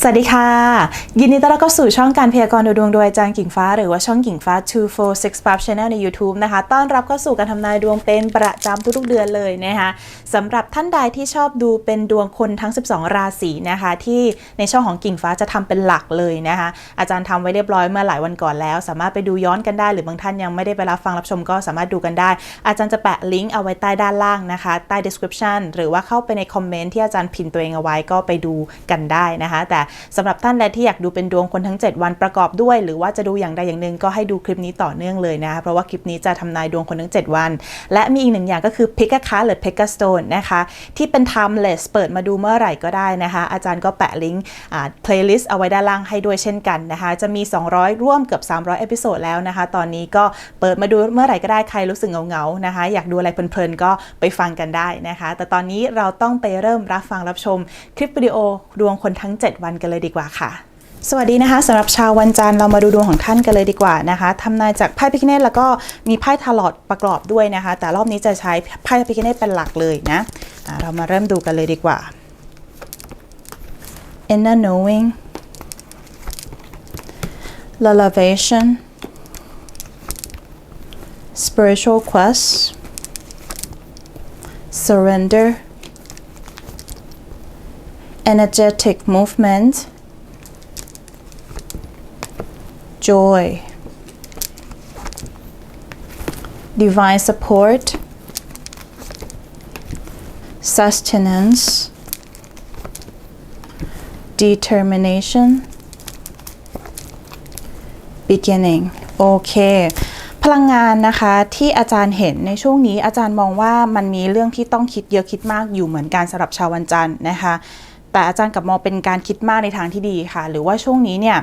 สวัสดีค่ะ ยินดีต้อนรับเข้าสู่ช่องการพยากรณ์ดูดวงโดยอาจารย์กิ่งฟ้า หรือว่าช่องกิ่งฟ้า 246 Pub Channel ใน YouTube นะคะ ต้อนรับเข้าสู่การทำนายดวงเป็นประจำทุกๆเดือนเลยนะคะสำหรับท่านใดที่ชอบดูเป็นดวงคนทั้ง 12 ราศีนะคะ ที่ในช่องของกิ่งฟ้าจะทำเป็นหลักเลยนะคะ อาจารย์ทำไว้เรียบร้อยเมื่อหลายวันก่อนแล้ว สามารถไปดูย้อนกันได้หรือบางท่านยังไม่ได้ไปรับฟังรับชมก็สามารถดูกันได้ อาจารย์จะแปะลิงก์เอาไว้ใต้ด้านล่างนะคะ ใต้ description หรือว่าเข้าไปในคอมเมนต์ที่อาจารย์พินตัวเองเอาไว้ก็ไปดูกันได้นะคะแต่สำหรับท่านใดที่อยากดูเป็นดวงคนทั้ง 7 วันประกอบด้วย หรือว่าจะดูอย่างใดอย่างหนึ่งก็ให้ดูคลิปนี้ต่อเนื่องเลยนะคะเพราะว่าคลิปนี้จะทำนายดวงคนทั้ง 7 วัน และมีอีกหนึ่งอย่างก็คือ pick a card หรือ pick a stone นะคะที่เป็น timeless เปิดมาดูเมื่อไหร่ก็ได้นะคะ อาจารย์ก็แปะลิงก์ playlist เอาไว้ด้านล่างให้ด้วยเช่นกันนะคะ จะมี 200 ร่วมเกือบ 300 เอพิโซดแล้วนะคะ ตอนนี้ก็เปิดมาดูเมื่อไหร่ก็ได้ใครรู้สึกเหงาๆนะคะ อยากดูอะไรเพลินๆ ก็ไปฟังกันได้นะคะ แต่ตอนนี้เราต้องไปเริ่มรับฟังรับชมคลิปวิดีโอดวงคนทั้ง 7 วันกันเลยดีกว่าค่ะสวัสดีนะคะสำหรับชาววันจันทร์เรามาดูดวงของท่านกันเลยดีกว่านะคะทำนายจากไพ่พิคเนตแล้วก็มีไพ่ทาลอตประกอบด้วยนะคะ แต่รอบนี้จะใช้ไพ่พิคเนตเป็นหลักเลยนะะเรามาเริ่มดูกันเลยดีกว่า Inner knowing Elevation Spiritual quest Surrender Energetic movement joy, divine support, sustenance, determination, beginning โอเค พลังงานนะคะที่อาจารย์เห็นในช่วงนี้อาจารย์มองว่ามันมีเรื่องที่ต้องคิดเยอะคิดมากอยู่เหมือนกันสำหรับชาววันจันทร์นะคะ แต่อาจารย์กับมองเป็นการคิดมากในทางที่ดีค่ะ หรือว่าช่วงนี้เนี่ย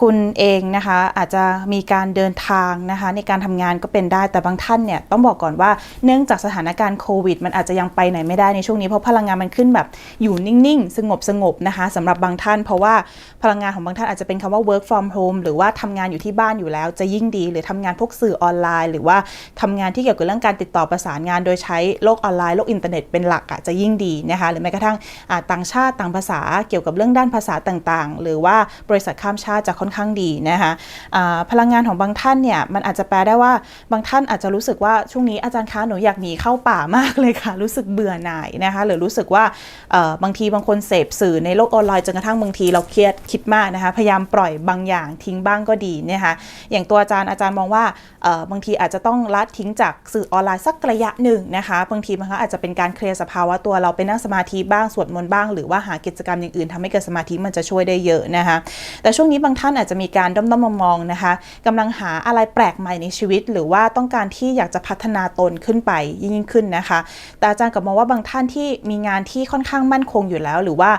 คุณเองนะคะอาจจะมีการเดินทางนะคะในการทำงานก็เป็นได้แต่บางท่านเนี่ยต้องบอกก่อนว่าเนื่องจากสถานการณ์โควิด มันอาจจะยังไปไหนไม่ได้ในช่วงนี้เพราะพลังงานมันขึ้นแบบอยู่นิ่งๆ สงบสงบนะคะสำหรับบางท่าน เพราะว่าพลังงานของบางท่านอาจจะเป็นคำว่า work from home หรือว่าทำงานอยู่ที่บ้านอยู่แล้วจะยิ่งดี หรือทำงานพวกสื่อออนไลน์ หรือว่าทำงานที่เกี่ยวกับเรื่องการติดต่อประสานงาน โดยใช้โลกออนไลน์โลกอินเทอร์เน็ตเป็นหลักอะจะยิ่งดีนะคะหรือแม้กระทั่งต่างชาติต่างภาษาเกี่ยวกับเรื่องด้านภาษาต่างๆ หรือว่าบริษัทข้ามชาติจะค่อนข้างดีนะคะอ่าพลังงานของบางท่านเนี่ยมันอาจจะแปลได้ว่าบางท่านอาจจะรู้สึกว่าช่วงนี้อาจารย์คะหนูอยากหนีเข้าป่ามากเลยค่ะ รู้สึกเบื่อหน่ายนะคะหรือรู้สึกว่าบางทีบางคนเสพสื่อในโลกออนไลน์จนกระทั่งบางทีเราเครียดคิดมากนะคะพยายามปล่อยบางอย่างทิ้งบ้างก็ดีนะคะอย่างตัวอาจารย์อาจารย์มองว่าบางทีอาจจะต้องละทิ้งจากสื่อออนไลน์สักระยะหนึ่งนะคะบางทีมันก็อาจจะเป็นการเคลียร์สภาวะตัวเราไปนั่งสมาธิบ้างสวดมนต์บ้าง หรือว่าหากิจกรรมอย่างอื่นทำให้เกิดสมาธิมันจะช่วยได้เยอะนะคะแต่ช่วงนี้บางท่านอาจจะมีการด้อมๆมองๆนะคะกำลังหาอะไรแปลกใหม่ในชีวิต หรือว่าต้องการที่อยากจะพัฒนาตนขึ้นไปยิ่งขึ้นนะคะ แต่อาจารย์กับมองว่าบางท่านที่มีงานที่ค่อนข้างมั่นคงอยู่แล้ว หรือว่า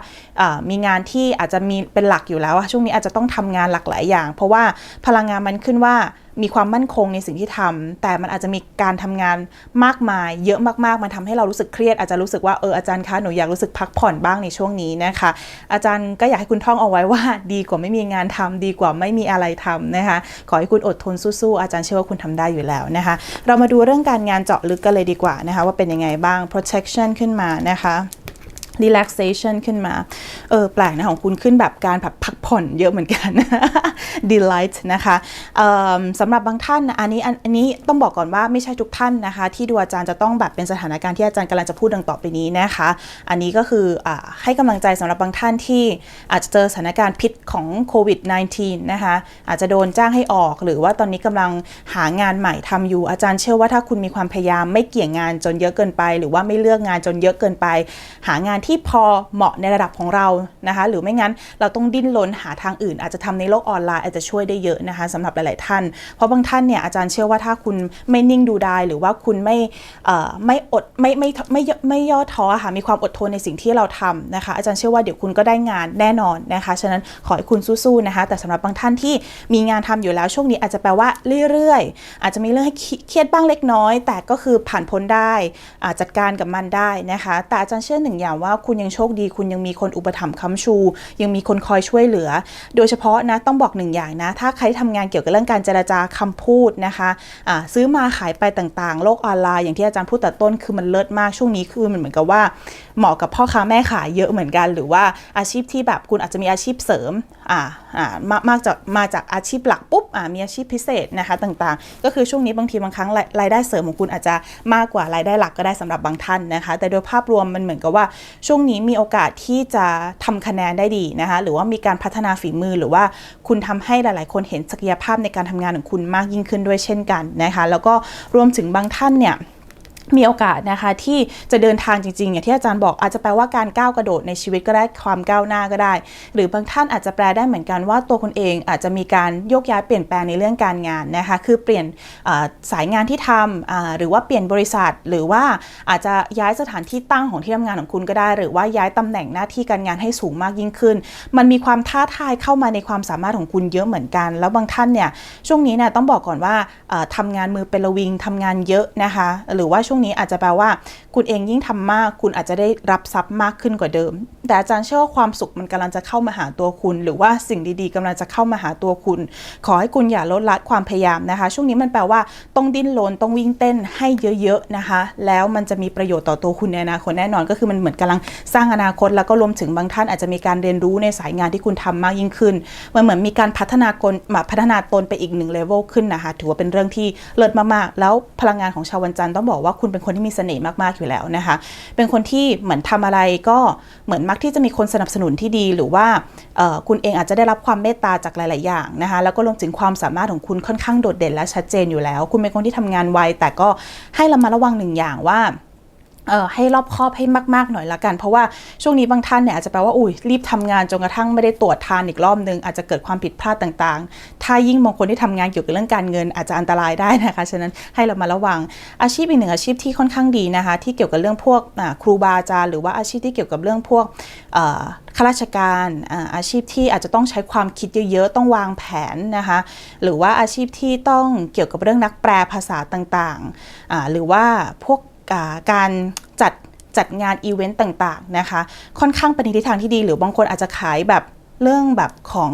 มีงานที่อาจจะมีเป็นหลักอยู่แล้วช่วงนี้อาจจะต้องทำงานหลากหลายอย่าง เพราะว่าพลังงานมันขึ้นว่า มีความมั่นคงในสิ่งที่ทำแต่มันอาจจะมีการทำงานมากมาย เยอะมากๆ มันทำให้เรารู้สึกเครียดอาจจะรู้สึกว่าเอออาจารย์คะหนูอยากรู้สึกพักผ่อนบ้างในช่วงนี้นะคะ อาจารย์ก็อยากให้คุณท่องเอาไว้ว่า ดีกว่าไม่มีงานทำดีกว่าไม่มีอะไรทำนะคะ ขอให้คุณอดทนสู้ๆอาจารย์เชื่อว่าคุณทำได้อยู่แล้วนะคะ เรามาดูเรื่องการงานเจาะลึกกันเลยดีกว่านะคะ ว่าเป็นยังไงบ้าง protection ขึ้นมานะคะ relaxation ขึ้นมา เออ แปลกนะของคุณขึ้นแบบการแบบพักผ่อนเยอะเหมือนกัน delight นะคะสำหรับบางท่านนะอันนี้อันนี้ต้องบอกก่อนว่าไม่ใช่ทุกท่านนะคะ ที่ดูอาจารย์จะต้องแบบเป็นสถานการณ์ที่อาจารย์กำลังจะพูดดังต่อไปนี้นะคะ อันนี้ก็คืออให้กำลังใจสำหรับบางท่านที่อาจจะเจอสถานการณ์พิษของโควิด -19 นะคะอาจจะโดนจ้างให้ออก หรือว่าตอนนี้กำลังหางานใหม่ทำอยู่ อาจารย์เชื่อว่าถ้าคุณมีความพยายามไม่เกี่ยงงานจนเยอะเกินไป หรือว่าไม่เลือกงานจนเยอะเกินไป หางานที่พอเหมาะในระดับของเรานะคะ หรือไม่งั้นเราต้องดิ้นรนหาทางอื่น อาจจะทำในโลกออนไลน์อาจจะช่วยได้เยอะนะคะสำหรับหลาย ๆ ท่าน เพราะบางท่านเนี่ยอาจารย์เชื่อว่าถ้าคุณไม่นิ่งดูดายหรือว่าคุณไม่ไม่อดไม่ไม่ไม่ไม่ย่อท้อค่ะมีความอดทนในสิ่งที่เราทำนะคะ อาจารย์เชื่อว่าเดี๋ยวคุณก็ได้งานแน่นอนนะคะฉะนั้นขอให้คุณสู้ๆนะคะแต่สำหรับบางท่านที่มีงานทำอยู่แล้วช่วงนี้อาจจะแปลว่าเรื่อย ๆ อาจจะมีเรื่องให้เครียดบ้างเล็กน้อย แต่ก็คือผ่านพ้นได้จัดการกับมันได้นะคะ แต่อาจารย์เชื่อหนึ่งอย่างว่าคุณยังโชคดี คุณยังมีคนอุปถัมภ์ค้ำชู ยังมีคนคอยช่วยเหลือ โดยเฉพาะนะต้องบอกหนึ่งอย่างนะ ถ้าใครทำงานเกี่ยวกับเรื่องการเจรจาคำพูดนะคะะซื้อมาขายไปต่างๆ โลกออนไลน์อย่างที่อาจารย์พูดแต่ต้นคือมันเลิศมากช่วงนี้คือมันเหมือนกับว่าเหมาะกับพ่อค้าแม่ขายเยอะเหมือนกัน หรือว่าอาชีพที่แบบคุณอาจจะมีอาชีพเสริมอ่าอ่ามามากจากมาจากอาชีพหลักปุ๊บอ่ามีอาชีพพิเศษนะคะต่างๆ ก็คือช่วงนี้บางทีบางครั้งรายรายได้เสริมของคุณอาจจะมากกว่ารายได้หลักก็ได้สำหรับบางท่านนะคะ แต่โดยภาพรวมมันเหมือนกับว่าช่วงนี้มีโอกาสที่จะทำคะแนนได้ดีนะคะหรือว่ามีการพัฒนาฝีมือหรือว่าคุณทำให้หลาย ๆ คนเห็นศักยภาพในการทำงานของคุณมากยิ่งขึ้นด้วยเช่นกันนะคะแล้วก็รวมถึงบางท่านเนี่ย มีโอกาสนะคะที่จะเดินทางจริงๆอย่างที่อาจารย์บอกอาจจะแปลว่าการก้าวกระโดดในชีวิตก็ได้ความก้าวหน้าก็ได้ หรือบางท่านอาจจะแปลได้เหมือนกันว่าตัวคุณเองอาจจะมีการโยกย้ายเปลี่ยนแปลงในเรื่องการงานนะคะคือเปลี่ยนสายงานที่ทำอ่าหรือว่าเปลี่ยนบริษัท หรือว่าอาจจะย้ายสถานที่ตั้งของที่ทำงานของคุณก็ได้ หรือว่าย้ายตำแหน่งหน้าที่การงานให้สูงมากยิ่งขึ้น มันมีความท้าทายเข้ามาในความสามารถของคุณเยอะเหมือนกัน แล้วบางท่านเนี่ยช่วงนี้เนี่ยต้องบอกก่อนว่าเอ่อทำงานมือเป็นระวิงทำงานเยอะนะคะหรือว่าช่ช่วงนี้อาจจะแปลว่า คุณเองยิ่งทำมาก คุณอาจจะได้รับทรัพย์มากขึ้นกว่าเดิม แต่อาจารย์เชื่อว่าความสุขมันกำลังจะเข้ามาหาตัวคุณ หรือว่าสิ่งดีๆกำลังจะเข้ามาหาตัวคุณ ขอให้คุณอย่าลดละความพยายามนะคะ ช่วงนี้มันแปลว่าต้องดิ้นรนต้องวิ่งเต้นให้เยอะๆนะคะ แล้วมันจะมีประโยชน์ต่อตัวคุณในอนาคตแน่นอนก็คือมันเหมือนกำลังสร้างอนาคต แล้วก็รวมถึงบางท่านอาจจะมีการเรียนรู้ในสายงานที่คุณทำมากยิ่งขึ้นมันเหมือนมีการพัฒนากลพัฒนาตนไปอีกหนึ่งเลเวลขึ้นนะคะ ถือว่าเป็นเรื่องที่เลิศมากๆ แล้วพลังงานของชาววันจันทร์ต้องบอกว่าคุณเป็นคนที่มีเสน่ห์มากๆอยู่แล้วนะคะ เป็นคนที่เหมือนทำอะไรก็เหมือนมักที่จะมีคนสนับสนุนที่ดี หรือว่าคุณเองอาจจะได้รับความเมตตาจากหลาย ๆ อย่างนะคะ แล้วก็รวมถึงความสามารถของคุณค่อนข้างโดดเด่นและชัดเจนอยู่แล้ว คุณเป็นคนที่ทำงานไวแต่ก็ให้ระมัดระวังหนึ่งอย่างว่า เออให้รอบคอบให้มาก ๆ หน่อยละกัน เพราะว่าช่วงนี้บางท่านเนี่ยอาจจะแปลว่าอุ้ยรีบทำงานจนกระทั่งไม่ได้ตรวจทานอีกรอบนึง อาจจะเกิดความผิดพลาดต่างๆ ถ้ายิ่งบางคนที่ทำงานเกี่ยวกับเรื่องการเงินอาจจะอันตรายได้นะคะฉะนั้นให้เรามาระวังอาชีพอีกหนึ่งอาชีพที่ค่อนข้างดีนะคะ ที่เกี่ยวกับเรื่องพวกครูบาอาจารย์หรือว่าอาชีพที่เกี่ยวกับเรื่องพวกข้าราชการอาชีพที่อาจจะต้องใช้ความคิดเยอะๆต้องวางแผนนะคะหรือว่าอาชีพที่ต้องเกี่ยวกับเรื่องนักแปลภาษาต่างๆหรือว่าพวก การจัดจัดงานอีเวนต์ต่างๆนะคะค่อนข้างเป็นทิศทางที่ดี หรือบางคนอาจจะขายแบบเรื่องแบบของ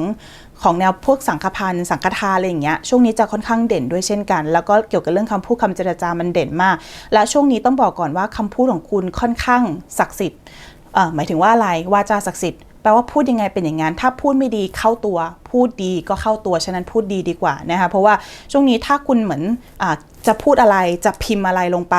ของแนวพวกสังฆพันธ์สังฆทานอะไรอย่างเงี้ยช่วงนี้จะค่อนข้างเด่นด้วยเช่นกัน แล้วก็เกี่ยวกับเรื่องคำพูดคำเจรจามันเด่นมาก และช่วงนี้ต้องบอกก่อนว่าคำพูดของคุณค่อนข้างศักดิ์สิทธิ์หมายถึงว่าอะไรวาจาศักดิ์สิทธิ์แปลว่าพูดยังไงเป็นอย่างนั้นถ้าพูดไม่ดีเข้าตัวพูดดีก็เข้าตัวฉะนั้นพูดดีดีกว่านะคะเพราะว่าช่วงนี้ถ้าคุณเหมือนอจะพูดอะไรจะพิมพ์อะไรลงไป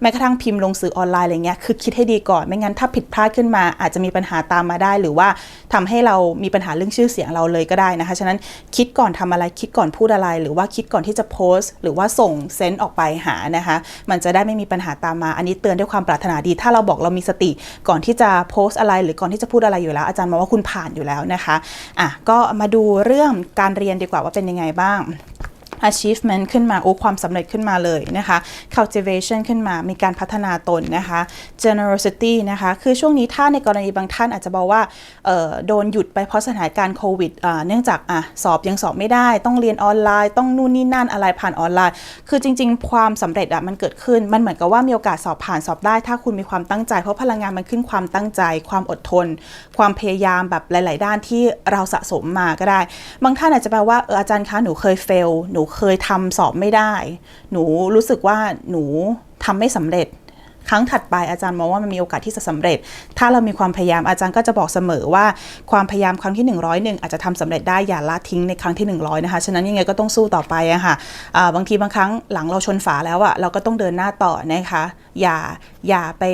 แม้กระทั่งพิมพ์ลงสื่อออนไลน์อะไรเงี้ยคือคิดให้ดีก่อน ไม่งั้นถ้าผิดพลาดขึ้นมา อาจจะมีปัญหาตามมาได้ หรือว่าทำให้เรามีปัญหาเรื่องชื่อเสียงเราเลยก็ได้นะคะฉะนั้นคิดก่อนทำอะไรคิดก่อนพูดอะไร หรือว่าคิดก่อนที่จะโพสต์ หรือว่าส่งเซนต์ออกไปหานะคะมันจะได้ไม่มีปัญหาตามมา อันนี้เตือนด้วยความปรารถนาดี ถ้าเราบอกเรามีสติก่อนที่จะโพสต์อะไร หรือก่อนที่จะพูดอะไรอยู่แล้ว อาจารย์มองว่าคุณผ่านอยู่แล้วนะคะอะก็มาดููเรื่องการเรียนดีกว่าว่าเป็นยังไงบ้าง achievement ขึ้นมาโอ้ความสำเร็จขึ้นมาเลยนะคะ cultivation ขึ้นมามีการพัฒนาตนนะคะ generosity นะคะ คือช่วงนี้ถ้าในกรณีบางท่านอาจจะบอกว่าเออโดนหยุดไปเพราะสถานการณ์โควิดเนื่องจากอะสอบยังสอบไม่ได้ ต้องเรียนออนไลน์ ต้องนู่นนี่นั่นอะไรผ่านออนไลน์ คือจริง ๆ ความสำเร็จอะมันเกิดขึ้นมันเหมือนกับว่ามีโอกาสสอบผ่านสอบได้ ถ้าคุณมีความตั้งใจ เพราะพลังงานมันขึ้นความตั้งใจ ความอดทน ความพยายามแบบหลาย ๆ ด้านที่เราสะสมมาก็ได้ บางท่านอาจจะแปลว่าเอออาจารย์คะหนูเคยเฟลหนูเคยทำสอบไม่ได้ หนูรู้สึกว่าหนูทำไม่สำเร็จ ครั้งถัดไปอาจารย์มองว่ามันมีโอกาสที่จะสำเร็จ ถ้าเรามีความพยายามอาจารย์ก็จะบอกเสมอว่าความพยายามครั้งที่ 101 อาจจะทำสำเร็จได้อย่าละทิ้งในครั้งที่ 100 นะคะ ฉะนั้นยังไงก็ต้องสู้ต่อไปอะค่ะอ่าบางทีบางครั้งหลังเราชนฝาแล้วอะเราก็ต้องเดินหน้าต่อนะคะ อย่าอย่าไป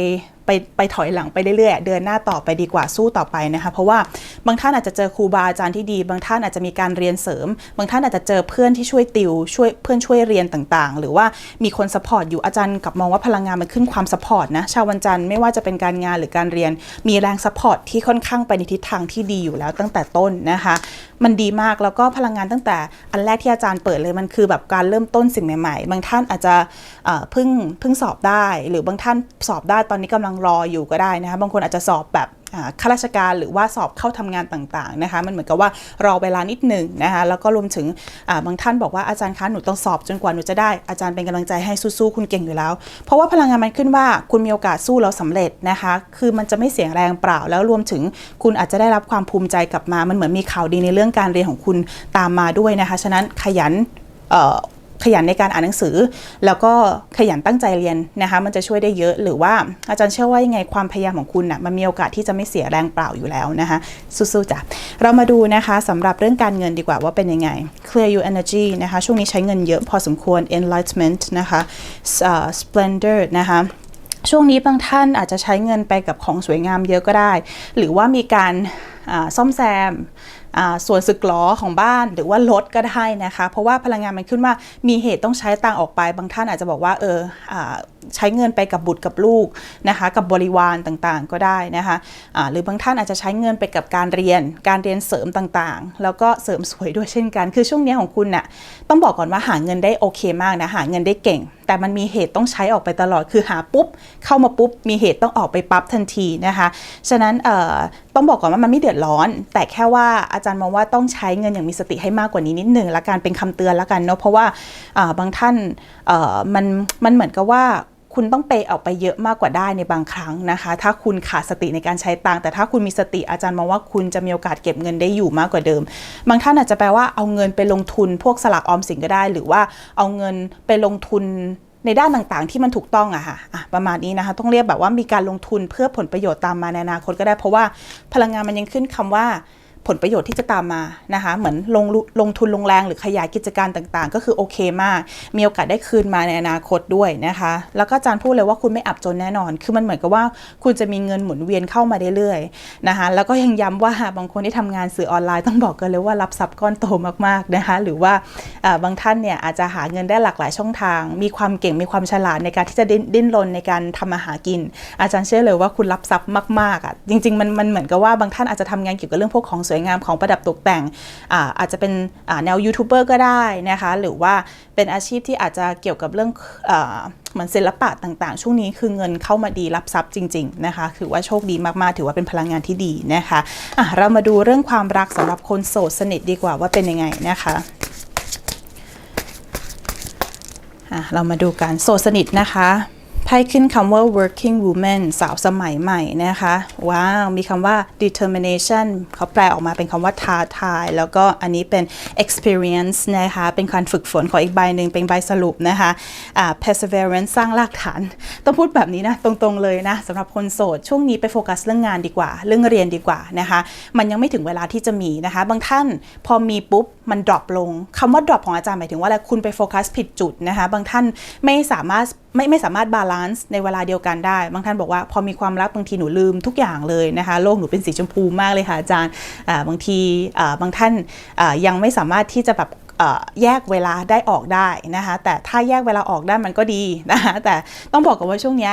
ไปไปถอยหลังไปเรื่อยๆ เดินหน้าต่อไปดีกว่าสู้ต่อไปนะคะเพราะว่าบางท่านอาจจะเจอครูบาอาจารย์ที่ดี บางท่านอาจจะมีการเรียนเสริม บางท่านอาจจะเจอเพื่อนที่ช่วยติวช่วยเพื่อนช่วยเรียนต่างๆ หรือว่ามีคนสปอร์ตอยู่อาจารย์กับมองว่าพลังงานมันขึ้นความสปอร์ตนะชาววันจันทร์ไม่ว่าจะเป็นการงานหรือการเรียนมีแรงสปอร์ตที่ค่อนข้างไปในทิศทางที่ดีอยู่แล้วตั้งแต่ต้นนะคะ มันดีมากแล้วก็พลังงานตั้งแต่อันแรกที่อาจารย์เปิดเลยมันคือแบบการเริ่มต้นสิ่งใหม่ๆ บางท่านอาจจะเพิ่งเพิ่งสอบได้ หรือบางท่านสอบได้ตอนนี้กำลังรออยู่ก็ได้นะคะบางคนอาจจะสอบแบบ ข้าราชการหรือว่าสอบเข้าทำงานต่างๆนะคะมันเหมือนกับว่ารอเวลานิดหนึ่งนะคะแล้วก็รวมถึงบางท่านบอกว่าอาจารย์คะหนูต้องสอบจนกว่าหนูจะได้อาจารย์เป็นกำลังใจให้สู้ๆคุณเก่งอยู่แล้ว เพราะว่าพลังงานมันขึ้นว่าคุณมีโอกาสสู้แล้วสำเร็จนะคะคือมันจะไม่เสียงแรงเปล่า แล้วรวมถึงคุณอาจจะได้รับความภูมิใจกลับมา มันเหมือนมีข่าวดีในเรื่องการเรียนของคุณตามมาด้วยนะคะฉะนั้นขยันอ ขยันในการอ่านหนังสือ แล้วก็ขยันตั้งใจเรียนนะคะมันจะช่วยได้เยอะหรือว่าอาจารย์เชื่อว่ายังไงความพยายามของคุณนะ่ะมันมีโอกาสที่จะไม่เสียแรงเปล่าอยู่แล้วนะคะสู้ๆจ้ะเรามาดูนะคะสำหรับเรื่องการเงินดีกว่าว่าเป็นยังไง clear your energy นะคะช่วงนี้ใช้เงินเยอะพอสมควร enlightenment นะคะอ่า splendor นะคะช่วงนี้บางท่านอาจจะใช้เงินไปกับของสวยงามเยอะก็ได้ หรือว่ามีการซ่อมแซม ส่วนสึกหรอของบ้านหรือว่ารถก็ได้นะคะ เพราะว่าพลังงานมันขึ้นว่ามีเหตุต้องใช้ตังออกไป บางท่านอาจจะบอกว่าเอออใช้เงินไปกับบุตรกับลูกนะคะ กับบริวารต่างๆ ก็ได้นะคะอ่าหรือบางท่านอาจจะใช้เงินไปกับการเรียน การเรียนเสริมต่างๆ แล้วก็เสริมสวยด้วยเช่นกัน คือช่วงนี้ของคุณน่ะต้องบอกก่อนว่าหาเงินได้โอเคมากนะหาเงินได้เก่ง แต่มันมีเหตุต้องใช้ออกไปตลอดคือหาปุ๊บ เข้ามาปุ๊บ มีเหตุต้องออกไปปั๊บทันทีนะคะ ฉะนั้นต้องบอกก่อนว่ามันไม่เดือดร้อน แต่แค่ว่าอาจารย์มองว่าต้องใช้เงินอย่างมีสติให้มากกว่านี้นิดหนึ่งละกันเป็นคำเตือนละกันเนาะเพราะว่าบางท่านมันมันเหมือนกับว่า คุณต้องเปออกไปเยอะมากกว่าได้ในบางครั้งนะคะ ถ้าคุณขาดสติในการใช้ตังแต่ถ้าคุณมีสติอาจารย์มองว่าคุณจะมีโอกาสเก็บเงินได้อยู่มากกว่าเดิม บางท่านอาจจะแปลว่าเอาเงินไปลงทุนพวกสลากออมสินก็ได้ หรือว่าเอาเงินไปลงทุนในด้านต่างๆ ที่มันถูกต้องอะค่ะอะประมาณนี้นะคะ ต้องเรียกแบบว่ามีการลงทุนเพื่อผลประโยชน์ตามมาในอนาคตก็ได้ เพราะว่าพลังงานมันยังขึ้นคำว่า ผลประโยชน์ที่จะตามมานะคะเหมือนลงลงทุนลงแรงหรือขยายกิจการต่างๆ ก็คือโอเคมาก มีโอกาสได้คืนมาในอนาคตด้วยนะคะ แล้วก็อาจารย์พูดเลยว่าคุณไม่อับจนแน่นอน คือมันเหมือนกับว่าคุณจะมีเงินหมุนเวียนเข้ามาเรื่อยๆนะคะแล้วก็ยังย้ำว่าบางคนที่ทำงานสื่อออนไลน์ต้องบอกกันเลยว่ารับทรัพย์ก้อนโตมากๆนะคะหรือว่าบางท่านเนี่ยอาจจะหาเงินได้หลากหลายช่องทาง มีความเก่งมีความฉลาดในการที่จะดิ้นดิ้นรนในการทำมาหากิน อาจารย์เชื่อเลยว่าคุณรับทรัพย์มากๆอะจริง ๆ มันมันเหมือนกับว่าบางท่านอาจจะทำงานเกี่ยวกับเรื่องพวกของสวยยงามของประดับตกแต่งอาอาจจะเป็นแนวยูทูบเบอร์ก็ได้นะคะหรือว่าเป็นอาชีพที่อาจจะเกี่ยวกับเรื่องเหมือนศิลปะต่างๆ ช่วงนี้คือเงินเข้ามาดีรับทรัพย์จริงๆนะคะถือว่าโชคดีมากๆ ถือว่าเป็นพลังงานที่ดีนะคะะเรามาดูเรื่องความรักสำหรับคนโสดสนิทดีกว่าว่าเป็นยังไงนะคะะเรามาดูกันโสดสนิทนะคะ ไพ่ขึ้นคำว่า working woman สาวสมัยใหม่นะคะ ว้าว มีคำว่า determination เขาแปลออกมาเป็นคำว่าท้าทาย แล้วก็อันนี้เป็น experience นะคะ เป็นการฝึกฝนขออีกใบหนึ่งเป็นใบสรุปนะคะอ่า perseverance สร้างรากฐาน ต้องพูดแบบนี้นะ ตรงๆเลยนะสำหรับคนโสด ช่วงนี้ไปโฟกัสเรื่องงานดีกว่า เรื่องเรียนดีกว่านะคะ มันยังไม่ถึงเวลาที่จะมีนะคะ บางท่านพอมีปุ๊บ มันดรอปลงคำว่าดรอปของอาจารย์หมายถึงว่าอะไรคุณไปโฟกัสผิดจุดนะคะ บางท่านไม่สามารถไม่ไม่สามารถบาลานซ์ในเวลาเดียวกันได้ บางท่านบอกว่าพอมีความรักบางทีหนูลืมทุกอย่างเลยนะคะ โลกหนูเป็นสีชมพูมากเลยค่ะอาจารย์บางทีบางท่านยังไม่สามารถที่จะแบบ แยกเวลาได้ออกได้นะคะ แต่ถ้าแยกเวลาออกได้มันก็ดีนะคะแต่ต้องบอกกันว่าช่วงนี้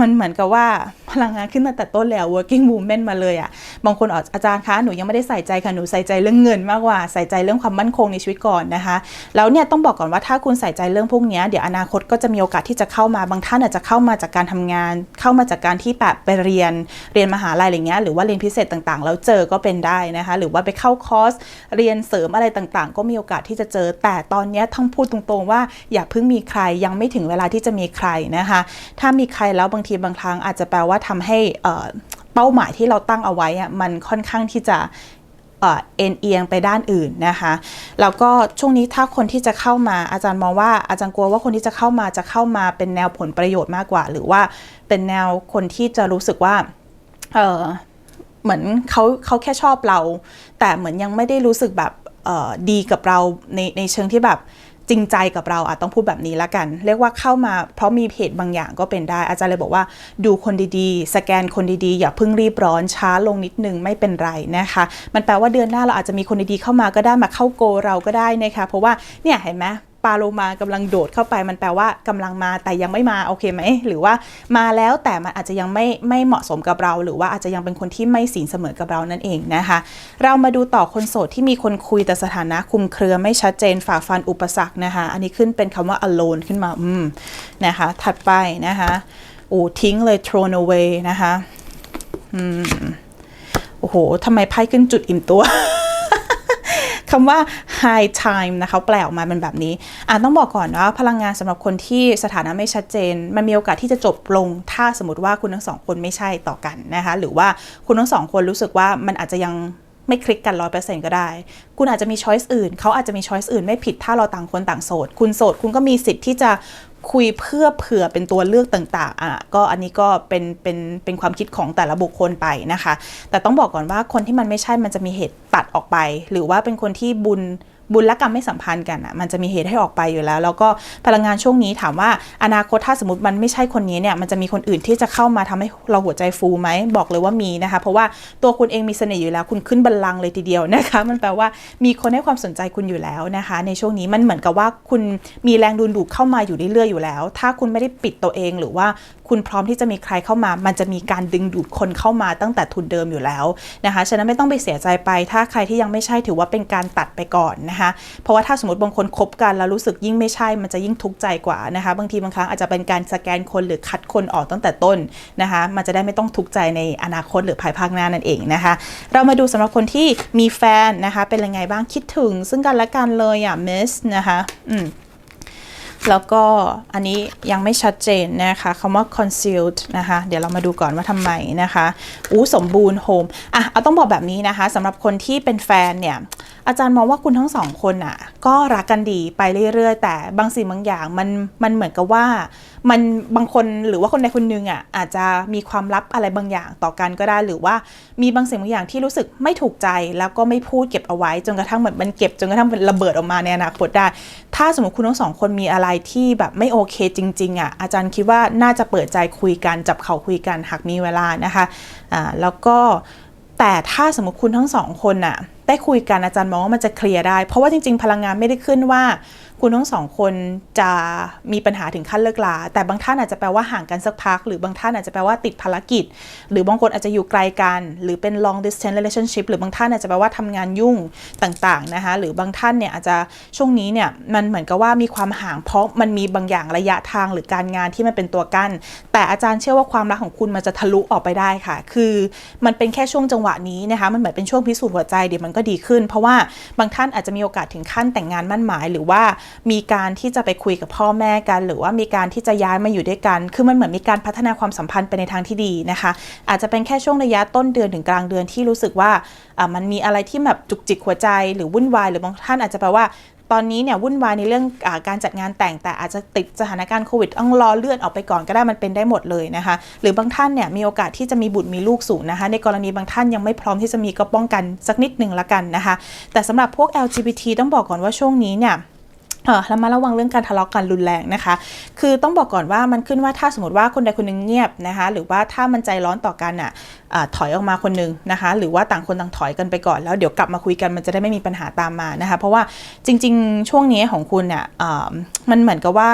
มันเหมือนกับว่าพลังงานขึ้นมาแต่ต้นแล้ว working woman มาเลยอะ่ะบางคนอาอาจารย์คะหนูยังไม่ได้ใส่ใจค่ะหนูใส่ใจเรื่องเงินมากกว่าใส่ใจเรื่องความมั่นคงในชีวิตก่อนนะคะแล้วเนี่ยต้องบอกก่อนว่าถ้าคุณใส่ใจเรื่องพวกนี้เดี๋ยวอนาคตก็จะมีโอกาสที่จะเข้ามาบางท่านอาจจะเข้ามาจากการทำงาน เข้ามาจากการที่แบบไปเรียนเรียนมหาลัยอะไรเงี้ยหรือว่าเรียนพิเศษต่างๆ แล้วเจอก็เป็นได้นะคะหรือว่าไปเข้าคอร์สเรียนเสริมอะไรต่างๆ ก็มีโอกาสที่จะเจอ แต่ตอนนี้ต้องพูดตรงๆว่าอย่าเพิ่งมีใครยังไม่ถึงเวลาที่จะมีใครนะคะ ถ้ามีใครแล้วบางทีบางครั้งอาจจะแปลว่าทำให้เป้าหมายที่เราตั้งเอาไว้มันค่อนข้างที่จะเอ็นเอียงไปด้านอื่นนะคะ แล้วก็ช่วงนี้ถ้าคนที่จะเข้ามาอาจารย์มองว่าอาจารย์กลัวว่าคนที่จะเข้ามาจะเข้ามาเป็นแนวผลประโยชน์มากกว่า หรือว่าเป็นแนวคนที่จะรู้สึกว่าเเหมือนเขาเขาแค่ชอบเรา แต่เหมือนยังไม่ได้รู้สึกแบบ ดีกับเราในในเชิงที่แบบจริงใจกับเราอาจต้องพูดแบบนี้ละกัน เรียกว่าเข้ามาเพราะมีเหตุบางอย่างก็เป็นได้ อาจารย์เลยบอกว่าดูคนดีๆ สแกนคนดีๆ อย่าเพิ่งรีบร้อนช้าลงนิดนึงไม่เป็นไรนะคะ มันแปลว่าเดือนหน้าเราอาจจะมีคนดีๆเข้ามาก็ได้มาเข้าโกเราก็ได้นะคะเพราะว่าเนี่ยเห็นไหมาโลมากำลังโดดเข้าไปมันแปลว่ากำลังมาแต่ยังไม่มาโอเคไหมหรือว่ามาแล้วแต่มันอาจจะยังไม่ไม่เหมาะสมกับเรา หรือว่าอาจจะยังเป็นคนที่ไม่สินเสมอกับเรานั่นเองนะคะ เรามาดูต่อคนโสดที่มีคนคุยแต่สถานะคุมเครือไม่ชัดเจนฝ่าฟันอุปสรรคนะคะ อันนี้ขึ้นเป็นคำว่า alone ขึ้นมาอืมนะคะ ถัดไปนะคะโอ้ทิ้งเลย thrown away นะคะอืมโอ้โหทำไมไพ่ขึ้นจุดอิ่มตัว คำว่า high time นะคะแปลออกมาเป็นแบบนี้อ่าต้องบอกก่อนว่าพลังงานสำหรับคนที่สถานะไม่ชัดเจน มันมีโอกาสที่จะจบลง ถ้าสมมติว่าคุณทั้งสองคนไม่ใช่ต่อกันนะคะหรือว่าคุณทั้งสองคนรู้สึกว่ามันอาจจะยังไม่คลิกกันร้อยเปอร์เซ็นต์ก็ได้ คุณอาจจะมีช้อยส์อื่น เขาอาจจะมีช้อยส์อื่นไม่ผิดถ้าเราต่างคนต่างโสด คุณโสด คุณก็มีสิทธิ์ที่จะ คุยเพื่อเผื่อเป็นตัวเลือกต่างๆอะก็อันนี้ก็เป็นเป็นเป็นความคิดของแต่ละบุคคลไปนะคะ แต่ต้องบอกก่อนว่าคนที่มันไม่ใช่มันจะมีเหตุตัดออกไป หรือว่าเป็นคนที่บุญ บุญและกรรมไม่สัมพันธ์กันอะมันจะมีเหตุให้ออกไปอยู่แล้ว แล้วก็พลังงานช่วงนี้ถามว่าอนาคตถ้าสมมติมันไม่ใช่คนนี้เนี่ยมันจะมีคนอื่นที่จะเข้ามาทำให้เราหัวใจฟูไหมบอกเลยว่ามีนะคะเพราะว่าตัวคุณเองมีเสน่ห์อยู่แล้ว คุณขึ้นบัลลังก์เลยทีเดียวนะคะมันแปลว่ามีคนให้ความสนใจคุณอยู่แล้วนะคะ ในช่วงนี้มันเหมือนกับว่าคุณมีแรงดูดดูดเข้ามาอยู่เรื่อยๆอยู่แล้ว ถ้าคุณไม่ได้ปิดตัวเองหรือว่า คุณพร้อมที่จะมีใครเข้ามา มันจะมีการดึงดูดคนเข้ามาตั้งแต่ทุนเดิมอยู่แล้วนะคะฉะนั้นไม่ต้องไปเสียใจไป ถ้าใครที่ยังไม่ใช่ถือว่าเป็นการตัดไปก่อนนะคะเพราะว่าถ้าสมมติบางคนคบกันแล้วรู้สึกยิ่งไม่ใช่มันจะยิ่งทุกข์ใจกว่านะคะบางทีบางครั้งอาจจะเป็นการสแกนคนหรือคัดคนออกตั้งแต่ต้นนะคะมันจะได้ไม่ต้องทุกข์ใจในอนาคตหรือภายภาคหน้านั่นเองนะคะเรามาดูสำหรับคนที่มีแฟนนะคะเป็นยังไงบ้างคิดถึงซึ่งกันและกันเลยอะ miss นะคะอืม แล้วก็อันนี้ยังไม่ชัดเจนนะคะคำว่า concealed นะคะ เดี๋ยวเรามาดูก่อนว่าทำไมนะคะอู้สมบูรณ์โฮมอะเอาต้องบอกแบบนี้นะคะสำหรับคนที่เป็นแฟนเนี่ย อาจารย์มองว่าคุณทั้งสองคนอะก็รักกันดีไปเรื่อยๆ แต่บางสิ่งบางอย่างมันมันเหมือนกับว่ามันบางคนหรือว่าคนใดคนหนึ่งอะอาจจะมีความลับอะไรบางอย่างต่อกันก็ได้ หรือว่ามีบางสิ่งบางอย่างที่รู้สึกไม่ถูกใจแล้วก็ไม่พูดเก็บเอาไว้ จนกระทั่งเหมือนมันเก็บจนกระทั่งเป็นระเบิดออกมาในอนาคตได้ ถ้าสมมติคุณทั้งสองคนมีอะไรที่แบบไม่โอเคจริงๆอะอาจารย์คิดว่าน่าจะเปิดใจคุยกันจับเขาคุยกันหากมีเวลานะคะอ่าแล้วก็แต่ถ้าสมมติคุณทั้งสองคนน่ะได้คุยกันอาจารย์มองว่ามันจะเคลียร์ได้ เพราะว่าจริง ๆ พลังงานไม่ได้ขึ้นว่า คุณทั้งสองคนจะมีปัญหาถึงขั้นเลิกลา แต่บางท่านอาจจะแปลว่าห่างกันสักพัก หรือบางท่านอาจจะแปลว่าติดภารกิจ หรือบางคนอาจจะอยู่ไกลกัน หรือเป็น long distance relationship หรือบางท่านอาจจะแปลว่าทำงานยุ่งต่างๆนะคะหรือบางท่านเนี่ยอาจจะช่วงนี้เนี่ยมันเหมือนกับว่ามีความห่างเพราะมันมีบางอย่างระยะทางหรือการงานที่มันเป็นตัวกั้นแต่อาจารย์เชื่อว่าความรักของคุณมันจะทะลุออกไปได้ค่ะ คือมันเป็นแค่ช่วงจังหวะนี้นะคะมันเหมือนเป็นช่วงพิสูจน์หัวใจเดี๋ยวมันก็ดีขึ้น เพราะว่าบางท่านอาจจะมีโอกาสถึงขั้นแต่งงานมั่นหมายหรือว่ามีการที่จะไปคุยกับพ่อแม่กัน หรือว่ามีการที่จะย้ายมาอยู่ด้วยกัน คือมันเหมือนมีการพัฒนาความสัมพันธ์ไปในทางที่ดีนะคะ อาจจะเป็นแค่ช่วงระยะต้นเดือนถึงกลางเดือนที่รู้สึกว่ามันมีอะไรที่แบบจุกจิกหัวใจหรือวุ่นวายหรือบางท่านอาจจะแปลว่าตอนนี้เนี่ยวุ่นวายในเรื่องอการจัดงานแต่งแต่อาจจะติดสถานการณ์โควิดต้องรอเลื่อนออกไปก่อนก็ได้มันเป็นได้หมดเลยนะคะ หรือบางท่านเนี่ยมีโอกาสที่จะมีบุตรมีลูกสูงนะคะ ในกรณีบางท่านยังไม่พร้อมที่จะมีก็ป้องกันสักนิดหนึ่งละกันนะคะ แต่สำหรับพวก LGBT ต้องบอกก่อนว่าช่วงนี้เนี่ย เออแล้วมาระวังเรื่องการทะเลาะกันรุนแรงนะคะ คือต้องบอกก่อนว่ามันขึ้นว่าถ้าสมมติว่าคนใดคนหนึ่งเงียบนะคะ หรือว่าถ้ามันใจร้อนต่อกันอะถอยออกมาคนหนึงนะคะ หรือว่าต่างคนต่างถอยกันไปก่อน แล้วเดี๋ยวกลับมาคุยกันมันจะได้ไม่มีปัญหาตามมานะคะ เพราะว่าจริง ๆ ช่วงนี้ของคุณเนี่ยอ่ามันเหมือนกับว่า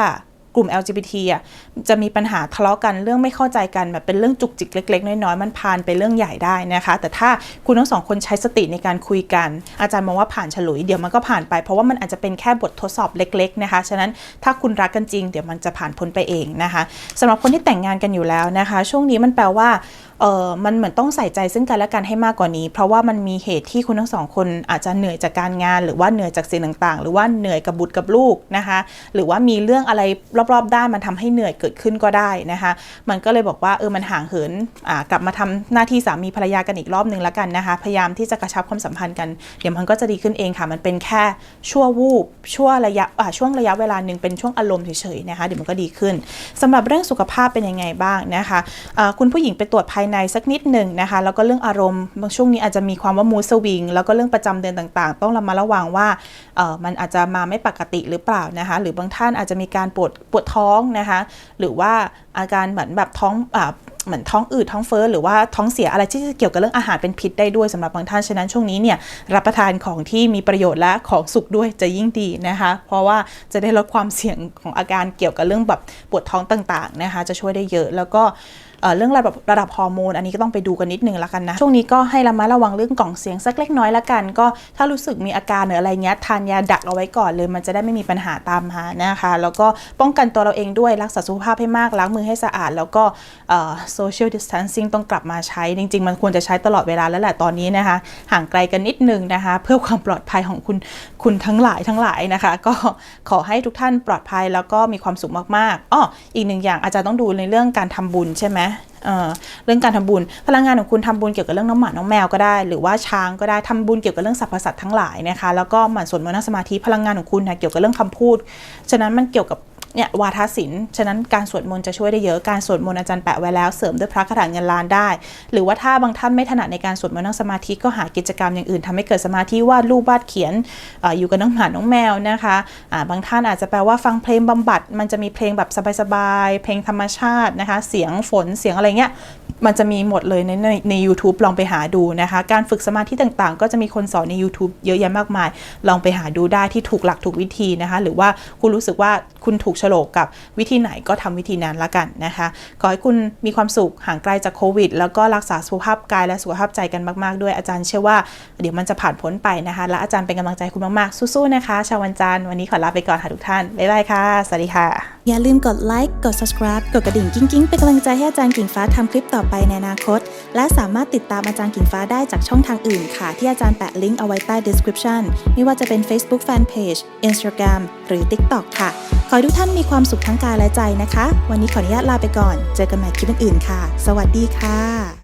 กลุ่ม LGBT อะจะมีปัญหาทะเลาะกันเรื่องไม่เข้าใจกันแบบเป็นเรื่องจุกจิกเล็ก ๆ น้อยๆมันพานไปเรื่องใหญ่ได้นะคะ แต่ถ้าคุณทั้งสองคนใช้สติในการคุยกัน อาจารย์มองว่าผ่านฉลุยเดี๋ยวมันก็ผ่านไปเพราะว่ามันอาจจะเป็นแค่บททดสอบเล็ก ๆ นะคะ ฉะนั้นถ้าคุณรักกันจริง เดี๋ยวมันจะผ่านพ้นไปเองนะคะสำหรับคนที่แต่งงานกันอยู่แล้วนะคะ ช่วงนี้มันแปลว่าเออมันเหมือนต้องใส่ใจซึ่งกันและกันให้มากกว่านี้ เพราะว่ามันมีเหตุที่คุณทั้งสองคนอาจจะเหนื่อยจากการงาน หรือว่าเหนื่อยจากสิ่งต่างๆ หรือว่าเหนื่อยกับบุตรกับลูกนะคะ หรือว่ามีเรื่องอะไรรอบๆด้านมันทำให้เหนื่อยเกิดขึ้นก็ได้นะคะ มันก็เลยบอกว่าเออมันห่างเหินอ่ากลับมาทำหน้าที่สามีภรรยากันอีกรอบหนึ่งแล้วกันนะคะ พยายามที่จะกระชับความสัมพันธ์กันเดี๋ยวมันก็จะดีขึ้นเองค่ะ มันเป็นแค่ชั่ววูบชั่วระยะอ่าช่วงระยะเวลาหนึ่งเป็นช่วงอารมณ์เฉยๆนะคะเดี๋ยวมันก็ดีขึ้นสำหรับเรื่องสุขภาพเป็นยังไงบ้างนะคะคุณผู้หญิงไปตรวจภายในสักนิดหนึ่งนะคะ แล้วก็เรื่องอารมณ์บางช่วงนี้อาจจะมีความว่ามูสวิงแล้วก็เรื่องประจำเดือนต่างๆ ต้องระมัดระวังว่าเอ่อมันอาจจะมาไม่ปกติหรือเปล่านะคะ หรือบางท่านอาจจะมีการปวดปวดท้องนะคะ หรือว่าอาการเหมือนแบบท้องอ่าเหมือนท้องอืดท้องเฟ้อหรือว่าท้องเสียอะไรที่จะเกี่ยวกับเรื่องอาหารเป็นพิษได้ด้วยสำหรับบางท่านฉะนั้นช่วงนี้เนี่ยรับประทานของที่มีประโยชน์และของสุกด้วยจะยิ่งดีนะคะ เพราะว่าจะได้ลดความเสี่ยงของอาการเกี่ยวกับเรื่องแบบปวดท้องต่างๆนะคะ จะช่วยได้เยอะแล้วก็ เรื่องระดับระดับฮอร์โมนอันนี้ก็ต้องไปดูกันนิดนึงละกันนะ ช่วงนี้ก็ให้ระมัดระวังเรื่องกล่องเสียงสักเล็กน้อยละกัน ก็ถ้ารู้สึกมีอาการหรืออะไรเงี้ยทานยาดักเอาไว้ก่อนเลย มันจะได้ไม่มีปัญหาตามมานะคะ แล้วก็ป้องกันตัวเราเองด้วยรักษาสุขภาพให้มากล้างมือให้สะอาด แล้วก็เอ่อ social distancing ต้องกลับมาใช้ จริง ๆ มันควรจะใช้ตลอดเวลาแล้วแหละตอนนี้นะคะ ห่างไกลกันนิดนึงนะคะ เพื่อความปลอดภัยของคุณคุณทั้งหลายทั้งหลายนะคะ ก็ขอให้ทุกท่านปลอดภัยแล้วก็มีความสุขมากๆอ้ออีกหนึ่งอย่างอาจารย์ต้องดูในเรื่องการทำบุญใช่ไหมเอ่อ เรื่องการทำบุญ พลังงานของคุณทำบุญเกี่ยวกับเรื่องน้องหมาน้องแมวก็ได้ หรือว่าช้างก็ได้ทำบุญเกี่ยวกับเรื่องสรรพสัตว์ทั้งหลายนะคะแล้วก็หมั่นสวดมนต์นั่งสมาธิพลังงานของคุณนะเกี่ยวกับเรื่องคำพูด ฉะนั้นมันเกี่ยวกับเนี่ยวาทศิลป์ ฉะนั้นการสวดมนต์จะช่วยได้เยอะ การสวดมนต์อาจารย์แปะไว้แล้วเสริมด้วยพระคาถาเงินล้านได้ หรือว่าถ้าบางท่านไม่ถนัดในการสวดมนต์นั่งสมาธิก็หากิจกรรมอย่างอื่นทำให้เกิดสมาธิวาดรูปวาดเขียนออยู่กับน้องหมาน้องแมวนะคะอ่าบางท่านอาจจะแปลว่าฟังเพลงบำบัด มันจะมีเพลงแบบสบายๆ เพลงธรรมชาตินะคะ เสียงฝน เสียงอะไรเงี้ย มันจะมีหมดเลยในในใน YouTube ลองไปหาดูนะคะ การฝึกสมาธิต่างๆ ก็จะมีคนสอนใน YouTube เยอะแยะมากมาย ลองไปหาดูได้ที่ถูกหลักถูกวิธีนะคะ หรือว่าคุณรู้สึกว่าคุณถูกโฉลกกับวิธีไหนก็ทำวิธีนั้นละกันนะคะขอให้คุณมีความสุขห่างไกลจากโควิด แล้วก็รักษาสุขภาพกายและสุขภาพใจกันมากๆ ด้วยอาจารย์เชื่อว่าเดี๋ยวมันจะผ่านพ้นไปนะคะ และอาจารย์เป็นกำลังใจคุณมากๆสู้ๆนะคะชาววันจันทร์วันนี้ขอลาไปก่อนค่ะทุกท่านบ๊ายบายค่ะสวัสดีค่ะอย่าลืมกดไลค์กด subscribe กดกระดิ่งกิ้งๆเป็นกำลังใจให้อาจารย์กิ่งฟ้าทำคลิปต่อไปในอนาคต และสามารถติดตามอาจารย์กิ่งฟ้าได้จากช่องทางอื่นค่ะ ที่อาจารย์แปะลิงก์เอาไว้ใต้ description ไม่ว่าจะเป็น Facebook Fanpage Instagram หรือ TikTok ค่ะ ขอให้ทุกท่านมีความสุขทั้งกายและใจนะคะ วันนี้ขออนุญาตลาไปก่อน เจอกันใหม่คลิปอื่นๆค่ะ สวัสดีค่ะ